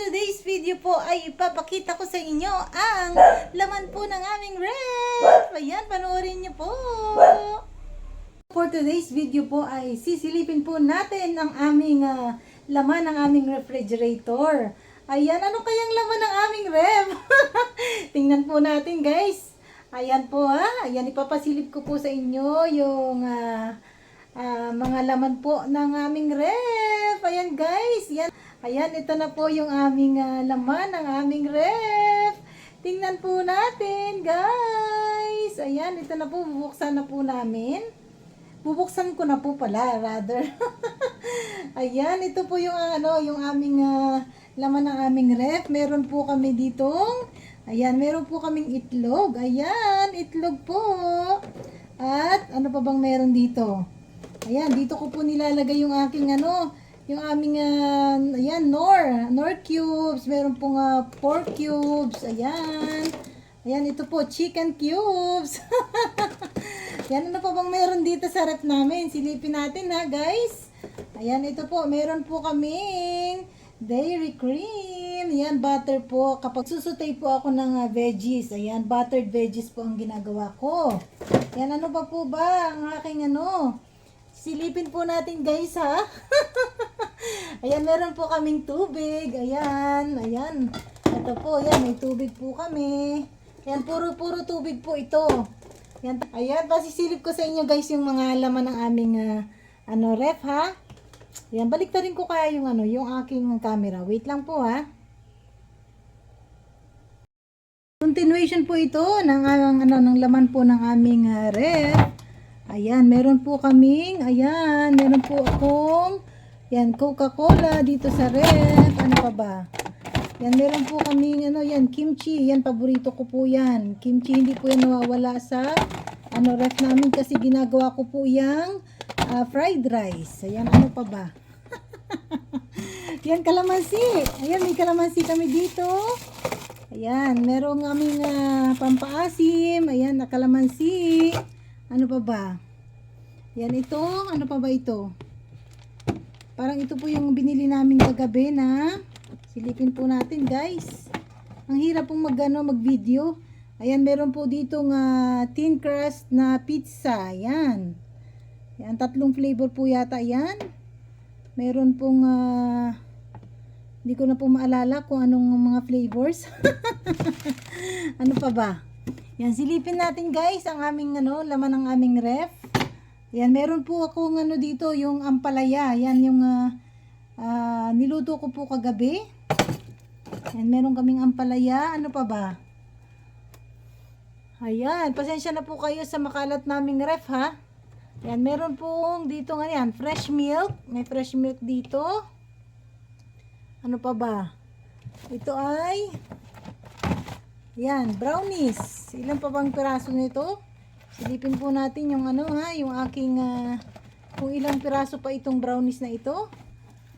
today's video po ay ipapakita ko sa inyo ang laman po ng aming ref. Ayan, panoorin niyo po. For today's video po ay sisilipin po natin ang aming ah, laman ng aming refrigerator. Ayan, ano kayang laman ng aming ref? Tingnan po natin guys. Ayan po ha. Ayan, ipapasilip ko po sa inyo yung ah, ah, mga laman po ng aming ref. Ayan guys. Yan. Ayan, ito na po yung aming ah, laman ng aming ref. Tingnan po natin guys. Ayan, ito na po. Bubuksan na po namin. Bubuksan ko na po pala, rather. Ayan, ito po yung ah, ano, yung aming ah, laman ng aming ref. Meron po kami ditong Ayan, meron po kaming itlog. Ayan, itlog po. At ano pa bang meron dito? Ayan, dito ko po nilalagay yung aking ano, yung aming ah, ayan, nor, nor cubes. Meron pong ah, pork cubes. Ayan. Ayan, ito po, chicken cubes. Yan, ano pa bang meron dito sa rep namin? Silipin natin ha, guys. Ayan, ito po, meron po kaming dairy cream. Yan, butter po. Kapag susutay po ako ng ah, veggies, ayan, buttered veggies po ang ginagawa ko. Yan, ano pa po ba ang aking ano? Silipin po natin guys ha. ayan, meron po kaming tubig. Ayan, ayan. Ito po, ayan, may tubig po kami. Ayan, puro-puro tubig po ito. Yan. Ayan, pasisilip ko sa inyo guys yung mga laman ng aming ah, ano ref ha. Yan, balik rin ko kaya yung ano, yung aking camera. Wait lang po ha. Continuation po ito ng ang ano ng laman po ng aming ah, ref. Ayan, meron po kaming, ayan, meron po akong yan Coca-Cola dito sa ref. Ano pa ba? Yan, meron po kaming ano yan, kimchi. Yan, paborito ko po yan. Kimchi, hindi po yan nawawala sa ano ref namin kasi ginagawa ko po yung ah, fried rice. Ayan, ano pa ba? yan, kalamansi. Ayan, may kalamansi kami dito. Ayan, merong aming ah, pampaasim. Ayan, na kalamansi. Ano pa ba? Yan ito. Ano pa ba ito? Parang ito po yung binili namin kagabi na silipin po natin guys. Ang hirap pong mag, ano, mag-video. Ayan, meron po ditong ah, thin crust na pizza. Ayan. Yan, tatlong flavor po yata yan. Meron pong ah, hindi ko na po maalala kung anong mga flavors. ano pa ba? Yan, silipin natin guys ang aming ano, laman ng aming ref. Yan, meron po akong ano dito, yung ampalaya. Yan yung ah, ah, niluto ko po kagabi. Yan, meron kaming ampalaya. Ano pa ba? Ayan, pasensya na po kayo sa makalat naming ref ha. Yan, meron pong dito nga yan, fresh milk. May fresh milk dito. Ano pa ba? Ito ay yan, brownies. Ilan pa bang piraso nito? Silipin po natin yung ano ha, yung aking ah, kung ilang piraso pa itong brownies na ito.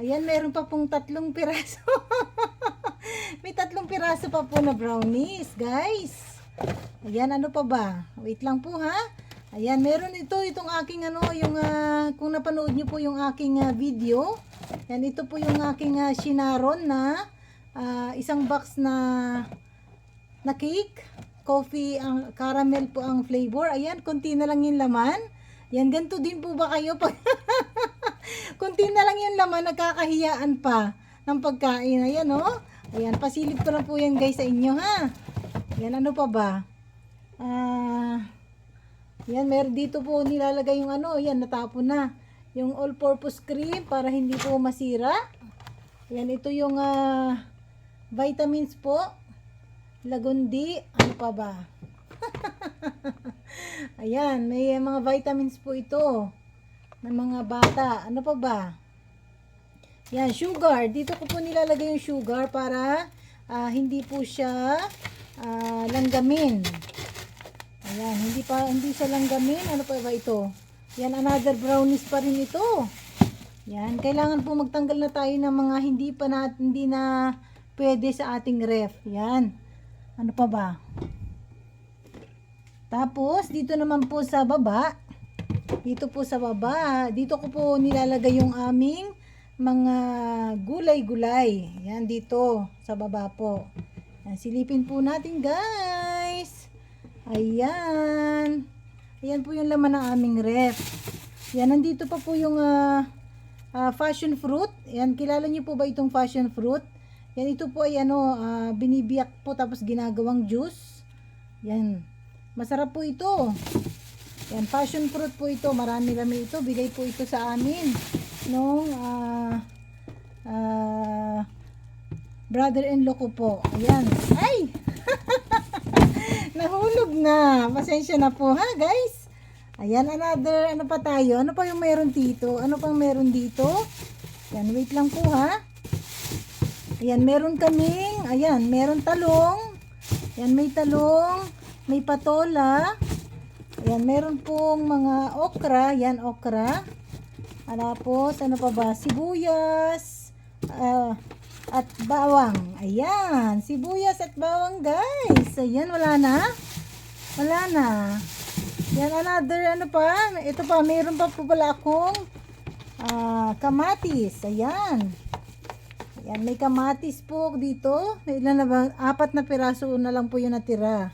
Ayan, meron pa pong tatlong piraso. May tatlong piraso pa po na brownies, guys. Ayan, ano pa ba? Wait lang po ha. Ayan, meron ito, itong aking ano, yung, ah, kung napanood nyo po yung aking ah, video. Yan, ito po yung aking ah, shinaron na ah, isang box na na cake. Coffee, ang caramel po ang flavor. Ayan, konti na lang yung laman. Yan, ganito din po ba kayo pag konti na lang yung laman, nagkakahiyaan pa ng pagkain. Ayan, oh. Ayan, pasilip ko lang po yan guys sa inyo, ha. Yan, ano pa ba? Ah, yan, meron dito po nilalagay yung ano, yan, natapon na. Yung all-purpose cream para hindi po masira. Yan, ito yung ah, vitamins po. Lagundi, pa ba? Ayan, may mga vitamins po ito ng mga bata. Ano pa ba? Yan, sugar. Dito ko po nilalagay yung sugar para ah, hindi po siya ah, langgamin. Ayan, hindi pa hindi siya langgamin. Ano pa ba ito? Yan, another brownies pa rin ito. Yan, kailangan po magtanggal na tayo ng mga hindi pa na, hindi na pwede sa ating ref. Yan. Ano pa ba? Tapos, dito naman po sa baba, dito po sa baba, dito ko po nilalagay yung aming mga gulay-gulay. Yan dito sa baba po. Yan, silipin po natin guys. Ayan. Ayan po yung laman ng aming ref. Yan, nandito pa po yung ah, ah, fashion fruit. Yan, kilala niyo po ba itong fashion fruit? Yan, ito po ay ano, ah, binibiyak po tapos ginagawang juice. Yan. Masarap po ito. Yan, passion fruit po ito. Marami kami ito. Bigay po ito sa amin. Nung ah ah, brother-in-law ko po. Ayan. Ay! Nahulog na. Pasensya na po ha guys. Ayan, another, ano pa tayo? Ano pa yung meron dito? Ano pang meron dito? Yan, wait lang po ha. Ayan, meron kaming, ayan, meron talong. Ayan, may talong, may patola. Ayan, meron pong mga okra. Yan, okra. Tapos, ano pa ba? Sibuyas. ah, at bawang. Ayan, sibuyas at bawang, guys. Ayan, wala na. Wala na. Yan, another, ano pa? Ito pa, meron pa po pala akong ah, kamatis. Ayan. Ayan, may kamatis po dito. May ilan na ba? Apat na piraso na lang po yung natira.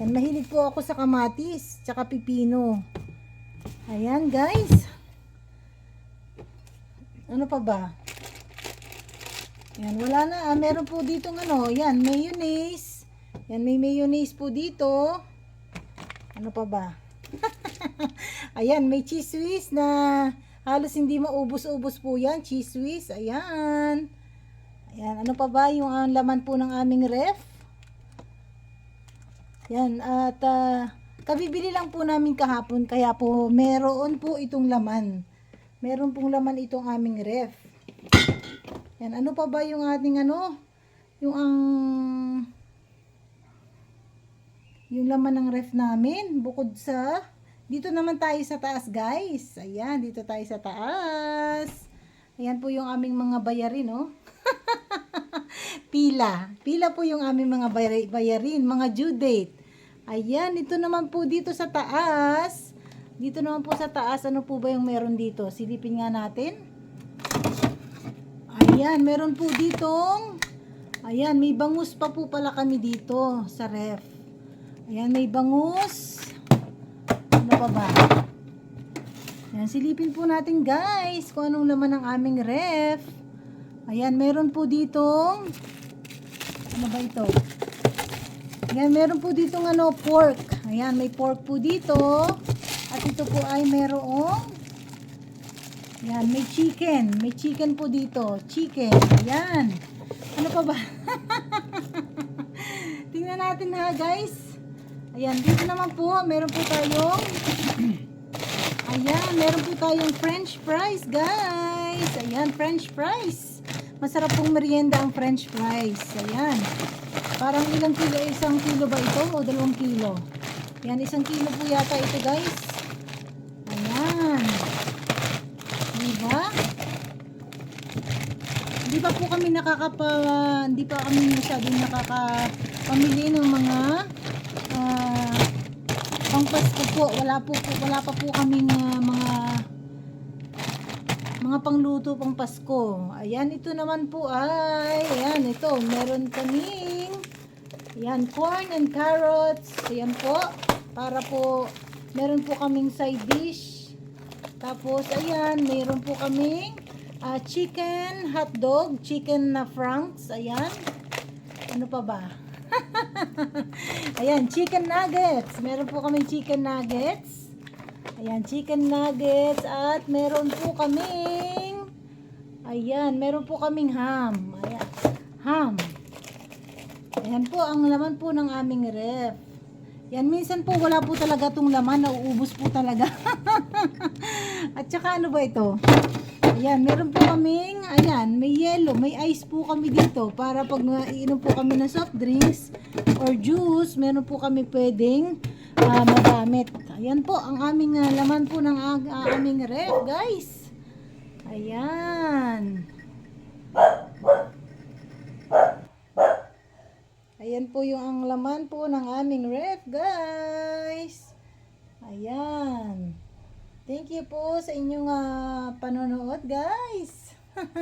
Yan, mahilig po ako sa kamatis, tsaka pipino. Ayan, guys. Ano pa ba? Yan, wala na. Ah, meron po dito ano, yan, mayonnaise. Yan, may mayonnaise po dito. Ano pa ba? Ayan, may cheese whiz na halos hindi maubos-ubos po yan. Cheese whiz, ayan. Ayan, ano pa ba yung ang laman po ng aming ref? Yan, at ah, kabibili lang po namin kahapon kaya po meron po itong laman. Meron pong laman itong aming ref. Yan, ano pa ba yung ating ano? Yung ang yung laman ng ref namin bukod sa dito naman tayo sa taas guys. Ayan, dito tayo sa taas. Ayan po yung aming mga bayarin, oh. Pila. Pila po yung aming mga bayar- bayarin, mga due date. Ayan, ito naman po dito sa taas. Dito naman po sa taas, ano po ba yung meron dito? Silipin nga natin. Ayan, meron po ditong, ayan, may bangus pa po pala kami dito sa ref. Ayan, may bangus. Ano pa ba? Ayan, silipin po natin guys kung anong laman ng aming ref. Ayan, meron po ditong, ano ba ito? Ayan, meron po ditong ano, pork. Ayan, may pork po dito. At ito po ay merong Ayan, may chicken. May chicken po dito. Chicken. Ayan. Ano pa ba? Tingnan natin ha, guys. Ayan, dito naman po, meron po tayong Ayan, meron po tayong french fries, guys. Ayan, french fries. Masarap pong merienda ang french fries. Ayan. Parang ilang kilo? Isang kilo ba ito o dalawang kilo? Ayan, isang kilo po yata ito, guys. Ayan. Diba? Hindi pa po kami nakakapa, hindi pa kami masyadong nakakapamili ng mga ah, pangpasko po. Wala po, wala pa po kaming ah, mga mga pangluto pang Pasko. Ayan, ito naman po ay, ayan, ito, meron kaming, ayan, corn and carrots. Ayan po, para po, meron po kaming side dish. Tapos, ayan, meron po kaming ah, chicken hot dog, chicken na franks, ayan. Ano pa ba? ayan, chicken nuggets. Meron po kaming chicken nuggets. Ayan, chicken nuggets. At meron po kaming, ayan, meron po kaming ham. Ayan, ham. Ayan po, ang laman po ng aming ref. Yan, minsan po wala po talaga tong laman, nauubos po talaga. At saka ano ba ito? Ayan, meron po kaming, ayan, may yellow, may ice po kami dito para pag uh, iinom po kami ng soft drinks or juice, meron po kami pwedeng ah, magamit. Ayan po, ang aming ah, laman po ng ah, aming ref, guys. Ayan. Ayan po yung ang laman po ng aming ref, guys. Ayan. Thank you po sa inyong ah, panonood, guys.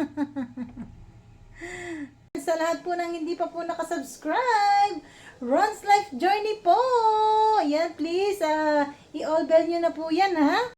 Sa lahat po ng hindi pa po nakasubscribe, Ron's Life Journey po. Yan, please, ah, i-all bell nyo na po yan, ha?